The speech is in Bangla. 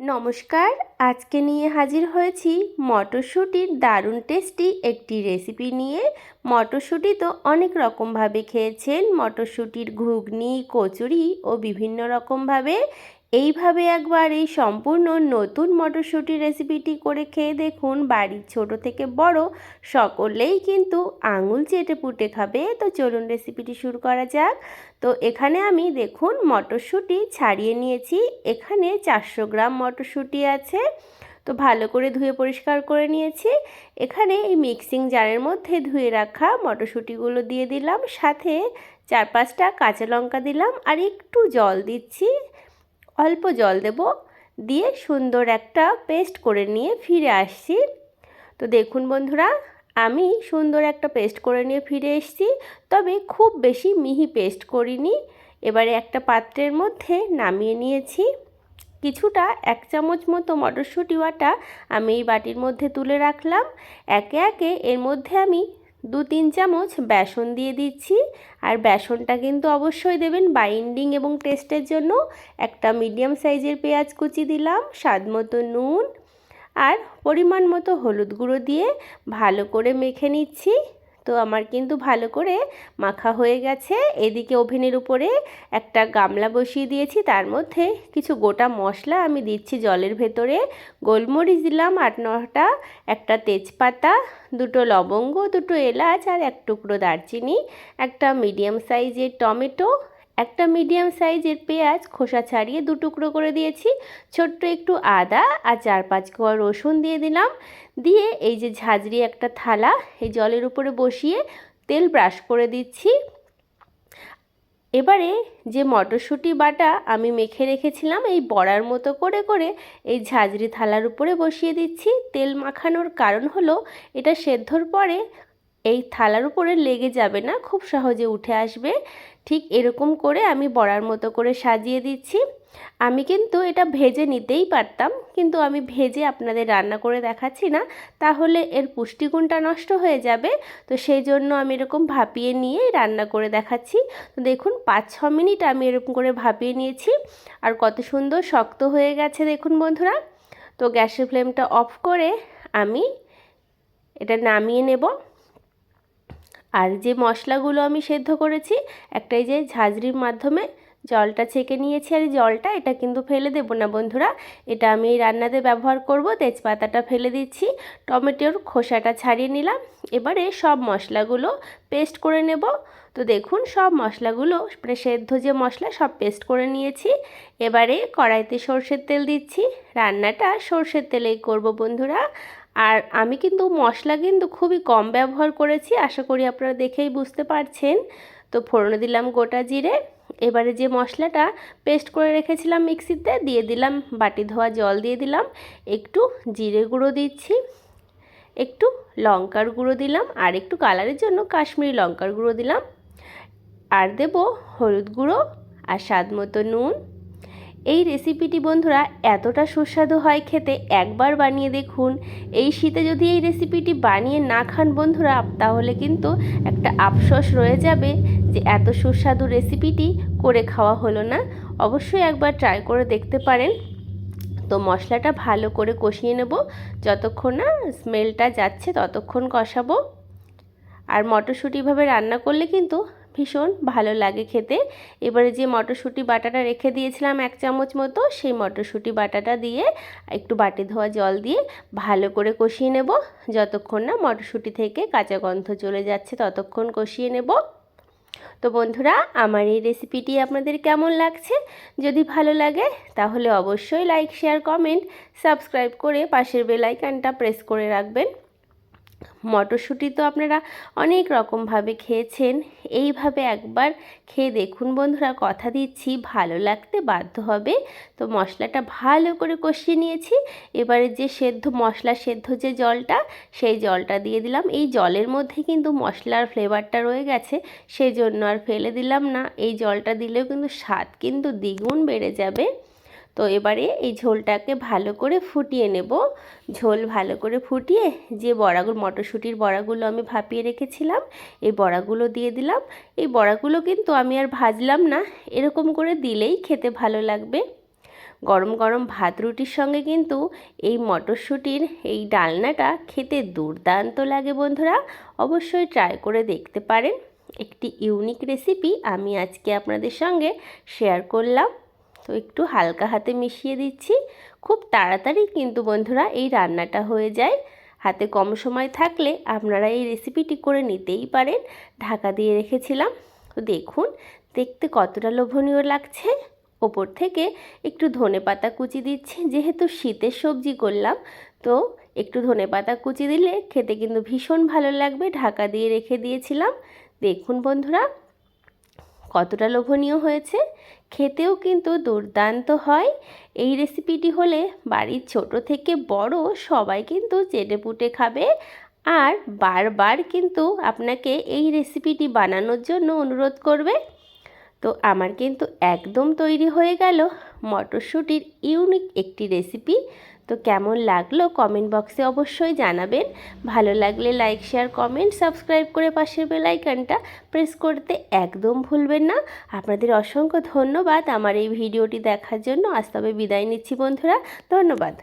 নমস্কার, আজকে নিয়ে হাজির হয়েছি মটরশুঁটির দারুণ টেস্টি একটি রেসিপি নিয়ে। মটরশুঁটি তো অনেক রকমভাবে খেয়েছেন, মটরশুঁটির ঘুগনি, কচুরি ও বিভিন্ন রকমভাবে। এইভাবে একবার এই সম্পূর্ণ নতুন মটরশুঁটি রেসিপিটি করে খেয়ে দেখুন। বাড়ির ছোট থেকে বড় সকলেই কিন্তু আঙুল চেটে পুটে খাবে। তো চলুন রেসিপিটি শুরু করা যাক। তো এখানে আমি দেখুন মটরশুঁটি ছাড়িয়ে নিয়েছি। এখানে চারশো গ্রাম মটরশুঁটি আছে। তো ভালো করে ধুয়ে পরিষ্কার করে নিয়েছি। এখানে এই মিক্সিং জারের মধ্যে ধুয়ে রাখা মটরশুঁটিগুলো দিয়ে দিলাম। সাথে চার পাঁচটা কাঁচা লঙ্কা দিলাম। আর একটু জল দিচ্ছি। অল্প জল দেব, দিয়ে সুন্দর একটা পেস্ট করে নিয়ে ফিরে আসছি। তো দেখুন বন্ধুরা, আমি সুন্দর একটা পেস্ট করে নিয়ে ফিরে এসেছি, তবে খুব বেশি মিহি পেস্ট করিনি। এবারে একটা পাত্রের মধ্যে নামিয়ে নিয়েছি। কিছুটা এক চামচ মতো মটরশুঁটি বাটা আমি এই বাটির মধ্যে তুলে রাখলাম। একে একে এর মধ্যে আমি দু তিন চামচ বেসন দিয়ে দিচ্ছি। আর বেসনটা কিন্তু অবশ্যই দেবেন বাইন্ডিং এবং টেস্টের জন্য। একটা মিডিয়াম সাইজের পেঁয়াজ কুচি দিলাম, স্বাদ মতো নুন আর পরিমাণ মতো হলুদ গুঁড়ো দিয়ে ভালো করে মেখে নিচ্ছি। তো আমার কিন্তু ভালো করে মাখা হয়ে গেছে। এদিকে ওভেনের উপরে একটা গামলা বসিয়ে দিয়েছি। তার মধ্যে কিছু গোটা মশলা আমি দিচ্ছি জলের ভেতরে। গোলমরিচ দিলাম আট নটা, একটা তেজপাতা, দুটো লবঙ্গ, দুটো এলাচ আর এক টুকরো দারচিনি, একটা মিডিয়াম সাইজের টমেটো একটা মিডিয়াম সাইজের পেঁয়াজ খোসা ছাড়িয়ে দু টুকরো করে দিয়েছি। ছোট্ট একটু আদা আর চার পাঁচ কোয়া রসুন দিয়ে দিলাম। দিয়ে এই যে ঝাঁঝরি একটা থালা, এই জলের উপরে বসিয়ে তেল ব্রাশ করে দিচ্ছি। এবারে যে মটরশুঁটি বাটা আমি মেখে রেখেছিলাম, এই বড়ার মতো করে করে এই ঝাঁঝরি থালার উপরে বসিয়ে দিচ্ছি। তেল মাখানোর কারণ হলো, এটা সেদ্ধর পরে এই থালার উপরে লেগে যাবে না, খুব সহজে উঠে আসবে। ঠিক এরকম করে আমি বড়ার মতো করে সাজিয়ে দিচ্ছি। আমি কিন্তু এটা ভেজে নিতেই পারতাম, কিন্তু আমি ভেজে আপনাদের রান্না করে দেখাচ্ছি না, তাহলে এর পুষ্টিগুণটা নষ্ট হয়ে যাবে। তো সেই জন্য আমি এরকম ভাপিয়ে নিয়ে রান্না করে দেখাচ্ছি। তো দেখুন, পাঁচ ছ মিনিট আমি এরকম করে ভাপিয়ে নিয়েছি, আর কত সুন্দর শক্ত হয়ে গেছে দেখুন বন্ধুরা। তো গ্যাসের ফ্লেমটা অফ করে আমি এটা নামিয়ে নেব। আর যে মশলাগুলো আমি সেদ্ধ করেছি একটাই যে ঝাঁঝরির মাধ্যমে জলটা ছেঁকে নিয়েছি। আর জলটা, এটা কিন্তু ফেলে দেবো না বন্ধুরা। এটা আমি রান্নাতে ব্যবহার করব। তেজপাতাটা ফেলে দিচ্ছি, টমেটোর খোসাটা ছাড়িয়ে নিলাম। এবারে সব মশলাগুলো পেস্ট করে নেব। তো দেখুন, সব মশলাগুলো মানে সেদ্ধ যে মশলা, সব পেস্ট করে নিয়েছি। এবারে কড়াইতে সর্ষের তেল দিচ্ছি। রান্নাটা সর্ষের তেলেই করব বন্ধুরা। আর আমি কিন্তু মশলা কিন্তু খুবই কম ব্যবহার করেছি, আশা করি আপনারা দেখেই বুঝতে পারছেন। তো ফোড়নে দিলাম গোটা জিরে, এবারে যে মশলাটা পেস্ট করে রেখেছিলাম মিক্সিতে, দিয়ে দিলাম বাটি ধোয়া জল দিয়ে দিলাম, একটু জিরে গুঁড়ো দিচ্ছি, একটু লঙ্কার গুঁড়ো দিলাম, আর একটু কালারের জন্য কাশ্মীরি লঙ্কার গুঁড়ো দিলাম। আর দেব হলুদ গুঁড়ো আর স্বাদ মতো নুন। এই রেসিপিটি বন্ধুরা এতটা সুস্বাদু হয় খেতে একবার বানিয়ে দেখুন। এই শীতে যদি এই রেসিপিটি বানিয়ে না খান বন্ধুরা, তাহলে কিন্তু একটা আফসোস রয়ে যাবে যে এত সুস্বাদু রেসিপিটি করে খাওয়া হলো না। অবশ্যই একবার ট্রাই করে দেখতে পারেন। তো মশলাটা ভালো করে কষিয়ে নেব। যতক্ষণ না স্মেলটা যাচ্ছে, ততক্ষণ কষাবো। আর মটরশুঁটিভাবে রান্না করলে কিন্তু ভীষণ ভালো লাগে খেতে। এবারে যে মটরশুঁটি বাটাটা রেখে দিয়েছিলাম এক চামচ মতো, সেই মটরশুঁটি বাটাটা দিয়ে একটু বাটি ধোয়া জল দিয়ে ভালো করে কষিয়ে নেব। যতক্ষণ না মটরশুঁটি থেকে কাঁচা গন্ধ চলে যাচ্ছে, ততক্ষণ কষিয়ে নেব। তো বন্ধুরা, আমার এই রেসিপিটি আপনাদের কেমন লাগছে? যদি ভালো লাগে, তাহলে অবশ্যই লাইক, শেয়ার, কমেন্ট, সাবস্ক্রাইব করে পাশের বেলাইকানটা প্রেস করে রাখবেন। মটরশুঁটি তো আপনারা অনেক রকমভাবে খেয়েছেন। এইভাবে একবার খেয়ে দেখুন বন্ধুরা, কথা দিচ্ছি, ভালো লাগতে বাধ্য হবে। তো মশলাটা ভালো করে কষিয়ে নিয়েছি। এবারে যে সেদ্ধ, মশলা সেদ্ধ যে জলটা, সেই জলটা দিয়ে দিলাম। এই জলের মধ্যে কিন্তু মশলার ফ্লেভারটা রয়ে গেছে সেই জন্য আর ফেলে দিলাম না। এই জলটা দিলেও কিন্তু স্বাদ কিন্তু দ্বিগুণ বেড়ে যাবে। তো এবারে এই ঝোলটাকে ভালো করে ফুটিয়ে নেব। ঝোল ভালো করে ফুটিয়ে যে বড়াগুলো, মটরশুঁটির বড়াগুলো আমি ভাপিয়ে রেখেছিলাম, এই বড়াগুলো দিয়ে দিলাম। এই বড়াগুলো কিন্তু আমি আর ভাজলাম না, এরকম করে দিলেই খেতে ভালো লাগবে। গরম গরম ভাত রুটির সঙ্গে কিন্তু এই মটরশুঁটির এই ডালনাটা খেতে দুর্দান্ত লাগে বন্ধুরা। অবশ্যই ট্রাই করে দেখতে পারেন। একটি ইউনিক রেসিপি আমি আজকে আপনাদের সঙ্গে শেয়ার করলাম। তো একটু হালকা হাতে মিশিয়ে দিচ্ছি। খুব তাড়াতাড়ি কিন্তু বন্ধুরা এই রান্নাটা হয়ে যায়। হাতে কম সময় থাকলে আপনারা এই রেসিপিটি করে নিতেই পারেন। ঢাকা দিয়ে রেখেছিলাম। তো দেখুন, দেখতে কতটা লোভনীয় লাগছে। ওপর থেকে একটু ধনে পাতা কুচি দিচ্ছি। যেহেতু শীতের সবজি করলাম, তো একটু ধনে পাতা কুচি দিলে খেতে কিন্তু ভীষণ ভালো লাগবে। ঢাকা দিয়ে রেখে দিয়েছিলাম। দেখুন বন্ধুরা কতটা লোভনীয় হয়েছে খেতেও কিন্তু দুর্দান্ত হয়। এই রেসিপিটি হলে বাড়ির ছোট থেকে বড় সবাই কিন্তু চেটে পুটে খাবে। আর বারবার কিন্তু আপনাকে এই রেসিপিটি বানানোর জন্য অনুরোধ করবে। তো আমার কিন্তু একদম তৈরি হয়ে গেল। মটরশুঁটির ইউনিক একটি রেসিপি তো কেমন লাগল কমেন্ট বক্সে অবশ্যই জানাবেন। ভালো লাগলে লাইক শেয়ার কমেন্ট সাবস্ক্রাইব করে পাশের বেলাইকানটা প্রেস করতে একদম ভুলবেন না। আপনাদের অসংখ্য ধন্যবাদ আমার এই ভিডিওটি দেখার জন্য। আজ তবে বিদায় নিচ্ছি বন্ধুরা। ধন্যবাদ।